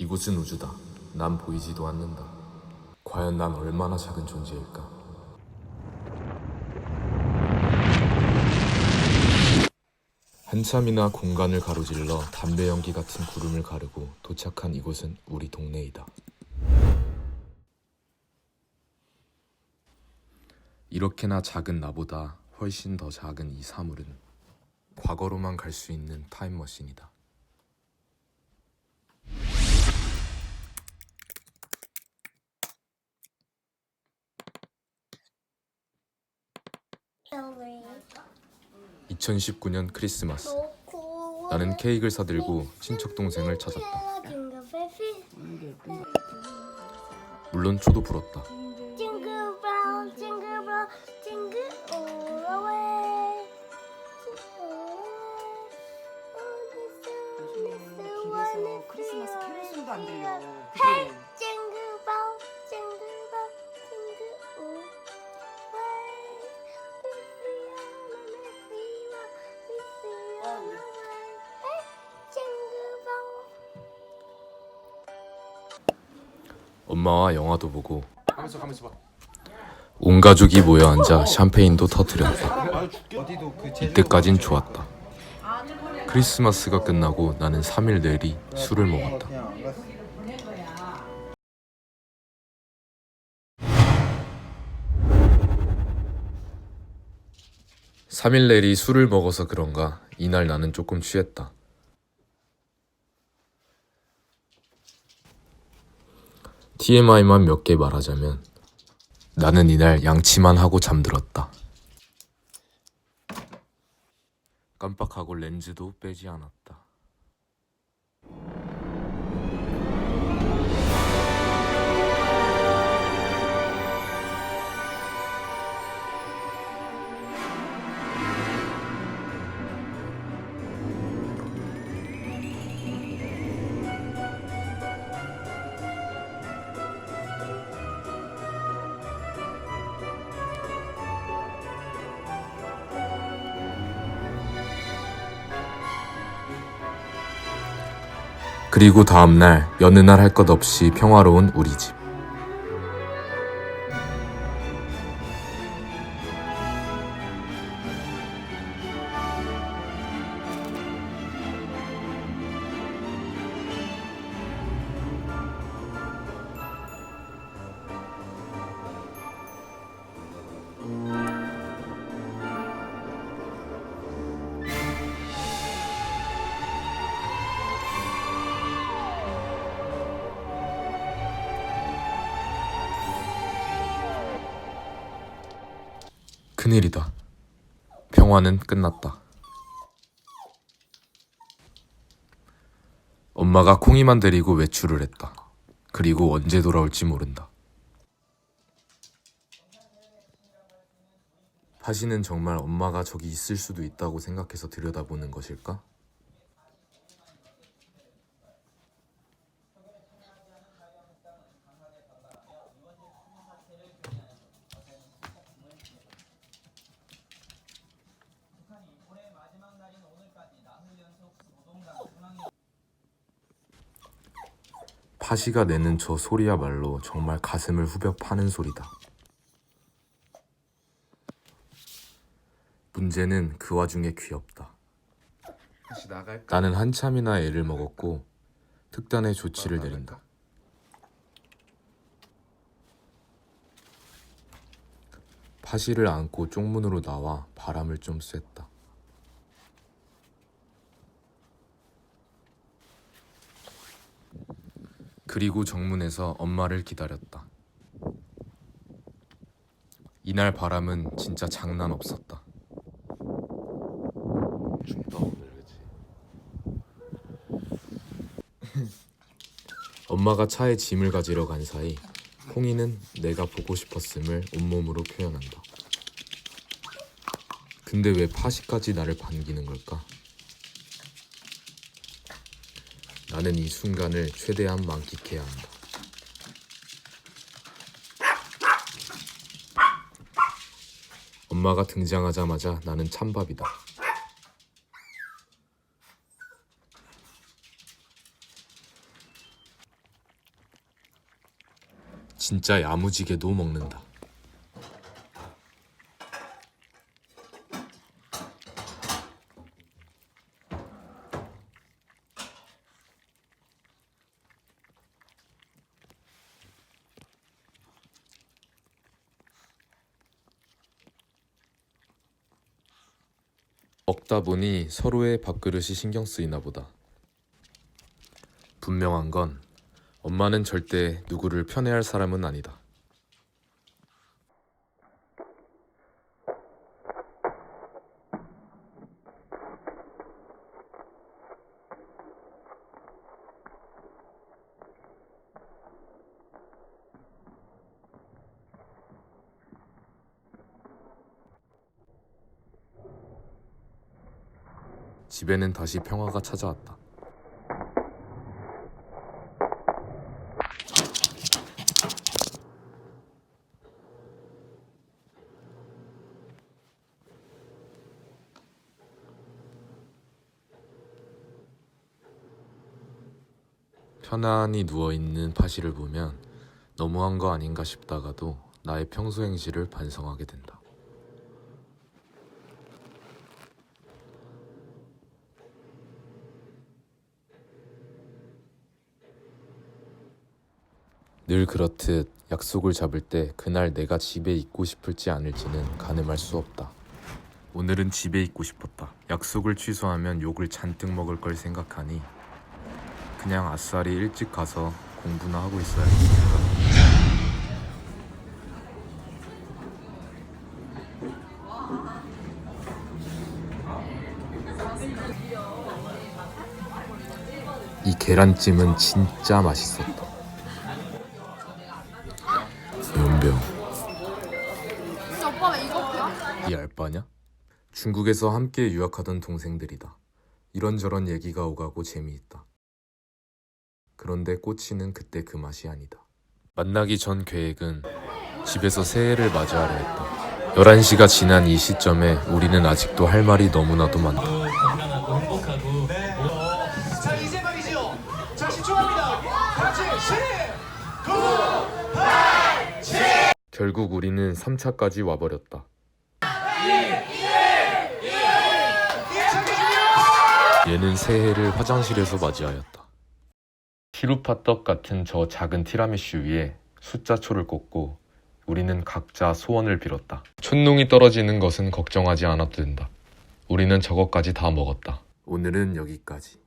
이곳은 우주다. 난 보이지도 않는다. 과연 난 얼마나 작은 존재일까? 한참이나 공간을 가로질러 담배 연기 같은 구름을 가르고 도착한 이곳은 우리 동네이다. 이렇게나 작은 나보다 훨씬 더 작은 이 사물은 과거로만 갈 수 있는 타임머신이다. 2019년 크리스마스. 나는 케이크를 사들고 친척 동생을 찾았다. 물론 초도 불었다. 길에서 크리스마스 캐롤송도 안 들려. 엄마와 영화도 보고 가면서 가면서 봐. 온 가족이 모여 앉아 샴페인도 터뜨렸다. 그 이때까진 좋았다. 크리스마스가 끝나고 나는 3일 내리 술을 먹었다. 그냥 안 갔어. 3일 내리 술을 먹어서 그런가 이날 나는 조금 취했다. TMI만 몇 개 말하자면 나는 이날 양치만 하고 잠들었다. 깜빡하고 렌즈도 빼지 않았다. 그리고 다음날 여느 날 할 것 없이 평화로운 우리 집. 큰일이다. 평화는 끝났다. 엄마가 콩이만 데리고 외출을 했다. 그리고 언제 돌아올지 모른다. 파시는 정말 엄마가 저기 있을 수도 있다고 생각해서 들여다보는 것일까? 파시가 내는 저 소리야말로 정말 가슴을 후벼 파는 소리다. 문제는 그 와중에 귀엽다. 나는 한참이나 애를 먹었고 특단의 조치를 내린다. 파시를 안고 쪽문으로 나와 바람을 좀 쐈다. 그리고 정문에서 엄마를 기다렸다. 이날 바람은 진짜 장난 없었다. 춥다 오늘 그치? 엄마가 차에 짐을 가지러 간 사이 콩이는 내가 보고 싶었음을 온몸으로 표현한다. 근데 왜 파시까지 나를 반기는 걸까? 나는 이 순간을 최대한 만끽해야 한다. 엄마가 등장하자마자 나는 찬밥이다. 진짜 야무지게도 먹는다. 먹다 보니 서로의 밥그릇이 신경 쓰이나 보다. 분명한 건 엄마는 절대 누구를 편애할 사람은 아니다. 집에는 다시 평화가 찾아왔다. 편안히 누워있는 파시를 보면 너무한 거 아닌가 싶다가도 나의 평소 행실을 반성하게 된다. 늘 그렇듯 약속을 잡을 때 그날 내가 집에 있고 싶을지 않을지는 가늠할 수 없다. 오늘은 집에 있고 싶었다. 약속을 취소하면 욕을 잔뜩 먹을 걸 생각하니 그냥 아싸리 일찍 가서 공부나 하고 있어야겠다. 이 계란찜은 진짜 맛있었다. 알바냐? 중국에서 함께 유학하던 동생들이다. 이런저런 얘기가 오가고 재미있다. 그런데 꼬치는 그때 그 맛이 아니다. 만나기 전 계획은 집에서 새해를 맞이하려 했다. 11시가 지난 이 시점에 우리는 아직도 할 말이 너무나도 많다. 자 이제 말이죠. 자 집중합니다. 같이 시. 결국 우리는 3차까지 와버렸다. 얘는 새해를 화장실에서 맞이하였다. 시루파 떡 같은 저 작은 티라미슈 위에 숫자초를 꽂고 우리는 각자 소원을 빌었다. 촌농이 떨어지는 것은 걱정하지 않아도 된다. 우리는 저것까지 다 먹었다. 오늘은 여기까지.